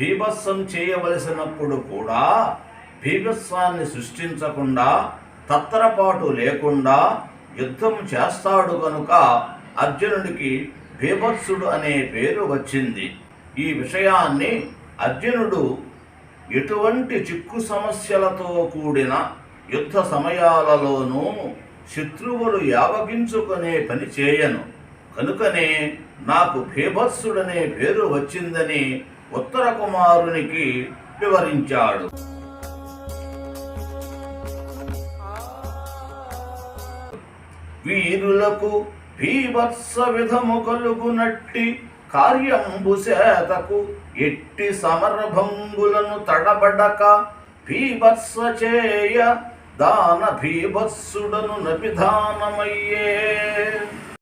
భీభత్సం చేయవలసినప్పుడు కూడా భీభత్సాన్ని సృష్టించకుండా తత్తరపాటు లేకుండా యుద్ధం చేస్తాడు కనుక అర్జునుడికి భీభత్సుడు అనే పేరు వచ్చింది. ఈ విషయాన్ని అర్జునుడు ఎటువంటి చిక్కు సమస్యలతో కూడిన యుద్ధ సమయాలలోనూ శత్రువులు యావగించుకునే పని చేయను. కనుకనే నాకు భీభత్సుడనే పేరు వచ్చిందని ఉత్తర కుమారునికి వివరించాడు. వీరులకు భీభత్స విధము కలుగునట్టి కార్యంబు చేతకు ఎట్టి సమరభంగులను తడబడక భీభత్స చేయ దాన భీభత్సుడను నపిధానమయ్యే